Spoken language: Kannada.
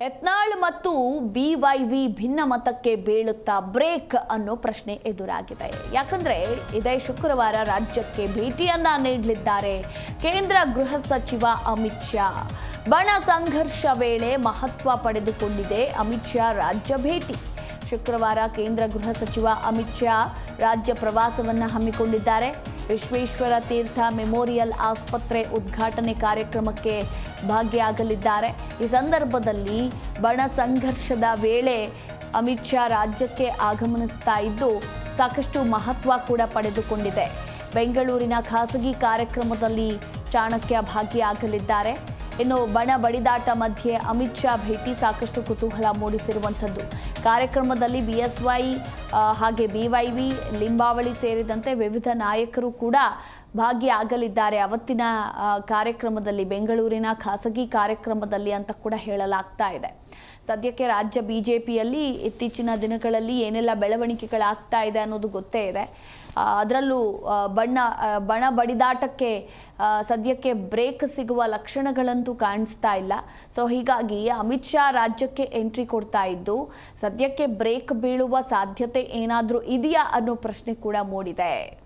ಯತ್ನಾಳ್ ಮತ್ತು ಬಿವೈವಿ ಭಿನ್ನಮತಕ್ಕೆ ಬೀಳುತ್ತಾ ಬ್ರೇಕ್ ಅನ್ನೋ ಪ್ರಶ್ನೆ ಎದುರಾಗಿದೆ. ಯಾಕಂದ್ರೆ ಇದೇ ಶುಕ್ರವಾರ ರಾಜ್ಯಕ್ಕೆ ಭೇಟಿಯನ್ನ ನೀಡಲಿದ್ದಾರೆ ಕೇಂದ್ರ ಗೃಹ ಸಚಿವ ಅಮಿತ್ ಶಾ. ಬಣ ಸಂಘರ್ಷ ವೇಳೆ ಮಹತ್ವ ಪಡೆದುಕೊಂಡಿದೆ ಅಮಿತ್ ಶಾ ರಾಜ್ಯ ಭೇಟಿ. ಶುಕ್ರವಾರ ಕೇಂದ್ರ ಗೃಹ ಸಚಿವ ಅಮಿತ್ ಶಾ ರಾಜ್ಯ ಪ್ರವಾಸವನ್ನು ಹಮ್ಮಿಕೊಂಡಿದ್ದಾರೆ. ವಿಶ್ವೇಶ್ವರ ತೀರ್ಥ ಮೆಮೋರಿಯಲ್ ಆಸ್ಪತ್ರೆ ಉದ್ಘಾಟನೆ ಕಾರ್ಯಕ್ರಮಕ್ಕೆ ಭಾಗಿಯಾಗಲಿದ್ದಾರೆ. ಈ ಸಂದರ್ಭದಲ್ಲಿ ಬಣ ಸಂಘರ್ಷದ ವೇಳೆ ಅಮಿತ್ ಶಾ ರಾಜ್ಯಕ್ಕೆ ಆಗಮನಿಸ್ತಾ ಇದ್ದು ಸಾಕಷ್ಟು ಮಹತ್ವ ಕೂಡ ಪಡೆದುಕೊಂಡಿದೆ. ಬೆಂಗಳೂರಿನ ಖಾಸಗಿ ಕಾರ್ಯಕ್ರಮದಲ್ಲಿ ಚಾಣಕ್ಯ ಭಾಗಿಯಾಗಲಿದ್ದಾರೆ. ಇನ್ನು ಬಣ ಬಡಿದಾಟ ಮಧ್ಯೆ ಅಮಿತ್ ಶಾ ಭೇಟಿ ಸಾಕಷ್ಟು ಕುತೂಹಲ ಮೂಡಿಸಿರುವಂಥದ್ದು. ಕಾರ್ಯಕ್ರಮದಲ್ಲಿ ಬಿಎಸ್ವೈ ಹಾಗೆ ಬಿವೈವಿ ಲಿಂಬಾವಳಿ ಸೇರಿದಂತೆ ವಿವಿಧ ನಾಯಕರು ಕೂಡ ಭಾಗಿಯಾಗಲಿದ್ದಾರೆ. ಅವತ್ತಿನ ಕಾರ್ಯಕ್ರಮದಲ್ಲಿ ಬೆಂಗಳೂರಿನ ಖಾಸಗಿ ಕಾರ್ಯಕ್ರಮದಲ್ಲಿ ಅಂತ ಕೂಡ ಹೇಳಲಾಗ್ತಾ ಇದೆ. ಸದ್ಯಕ್ಕೆ ರಾಜ್ಯ ಬಿಜೆಪಿಯಲ್ಲಿ ಇತ್ತೀಚಿನ ದಿನಗಳಲ್ಲಿ ಏನೆಲ್ಲ ಬೆಳವಣಿಗೆಗಳಾಗ್ತಾ ಇದೆ ಅನ್ನೋದು ಗೊತ್ತೇ ಇದೆ. ಅದರಲ್ಲೂ ಬಣ್ಣ ಬಣ ಬಡಿದಾಟಕ್ಕೆ ಸದ್ಯಕ್ಕೆ ಬ್ರೇಕ್ ಸಿಗುವ ಲಕ್ಷಣಗಳಂತೂ ಕಾಣಿಸ್ತಾ ಇಲ್ಲ. ಸೊ, ಹೀಗಾಗಿ ಅಮಿತ್ ಶಾ ರಾಜ್ಯಕ್ಕೆ ಎಂಟ್ರಿ ಕೊಡ್ತಾ ಇದ್ದು, ಸದ್ಯಕ್ಕೆ ಬ್ರೇಕ್ ಬೀಳುವ ಸಾಧ್ಯತೆ ಏನಾದರೂ ಇದೆಯಾ ಅನ್ನೋ ಪ್ರಶ್ನೆ ಕೂಡ ಮೂಡಿದೆ.